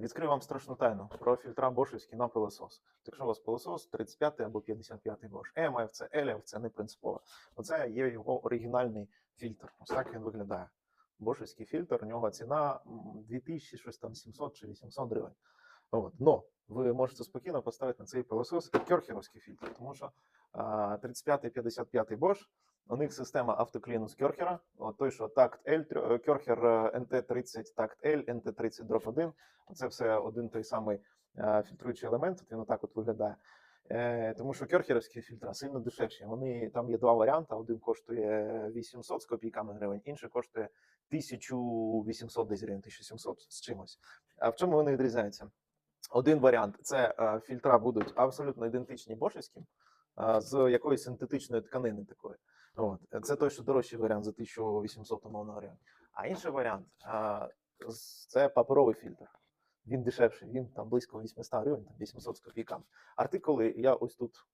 Відкрию вам страшну тайну про фільтра бошівські на пилосос. Якщо у вас пилосос 35 або 55 бош, ЕМФЦ, це не принципово. Оце є його оригінальний фільтр. Ось так він виглядає. Бошівський фільтр, у нього ціна м, 2000, щось там 700 чи 800 гривень. От. Но ви можете спокійно поставити на цей пилосос кьорхеровський фільтр, тому що а, 35-55 Bosch, у них система автокліну з Кьорхера, от той, що такт L, Кьорхер е, NT30, такт L, NT30 дроп 1, це все один той самий фільтруючий елемент, от він отак от виглядає. Е, тому що кьорхерівські фільтра сильно дешевші. Вони там є два варіанти: один коштує 800 з копійками гривень, інший коштує 1800 десь гривень, 1700 з чимось. А в чому вони відрізняються? Один варіант це е, фільтра будуть абсолютно ідентичні бошівським, е, з якоїсь синтетичної тканини такої. От. Це той, що дорожчий варіант за 1800 умовно гривень. А інший варіант це паперовий фільтр. Він дешевший, він там близько 800 гривень, там 800 з копійками. Артикули я ось тут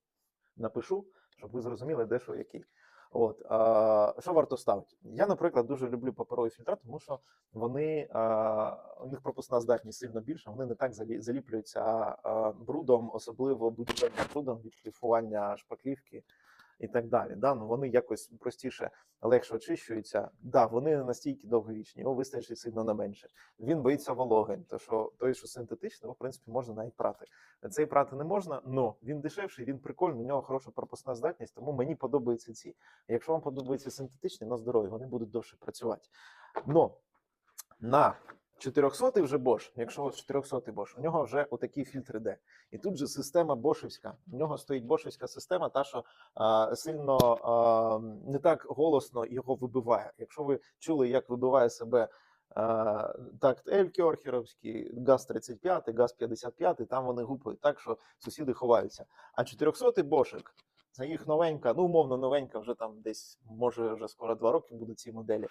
напишу, щоб ви зрозуміли, де що який. От, а, що варто ставити? Я, наприклад, дуже люблю паперові фільтра, тому що вони, а, у них пропускна здатність сильно більша, вони не так залі- заліплюються брудом, особливо будівельним брудом від шліфування шпаклівки і так далі. Да? Ну, вони якось простіше, легше очищуються. Да, вони не настільки довговічні, його вистачить сильно на менше. Він боїться вологи, то що той, що синтетичний, в принципі, можна навіть прати. Цей прати не можна, але він дешевший, він прикольний, у нього хороша пропускна здатність, тому мені подобаються ці. Якщо вам подобаються синтетичні, на здоров'я, вони будуть довше працювати. Но на 400 вже Bosch, якщо ось 400 Bosch, у нього вже отакий фільтр іде. І тут же система бошівська. У нього стоїть бошівська система, та що а, сильно а, не так голосно його вибиває. Якщо ви чули, як вибиває себе а, такт Ель Кьорхеровський, ГАЗ-35, ГАЗ-55, там вони гупають так, що сусіди ховаються. А 400 бошик, це їх новенька, ну умовно новенька, вже там десь, може, вже скоро два роки буде ці моделі.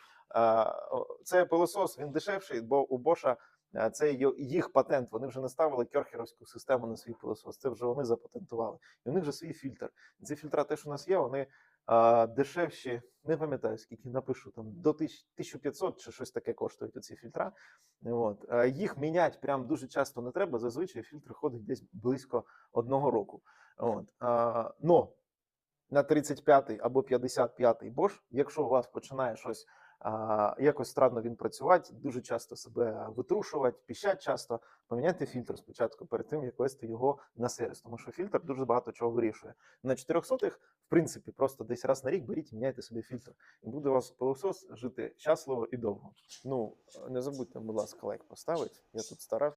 Це пилосос, він дешевший, бо у Боша а, це їх патент. Вони вже не ставили кьорхеровську систему на свій пилосос. Це вже вони запатентували. І у них вже свій фільтр. Ці фільтра, те, що у нас є, вони дешевші, не пам'ятаю, скільки напишу, там до 1500 чи щось таке коштують оці фільтра. От. Їх міняти прям дуже часто не треба. Зазвичай фільтр ходить десь близько одного року. От. Но на 35 або 55 Bosch, якщо у вас починає щось а, якось странно він працювати, дуже часто себе витрушувати, піщать часто, поміняйте фільтр спочатку перед тим, як вести його на сервіс, тому що фільтр дуже багато чого вирішує. На 400-х, в принципі, просто десь раз на рік беріть і міняйте собі фільтр. І буде у вас пилосос жити щасливо і довго. Ну, не забудьте, будь ласка, лайк поставити. Я тут старався.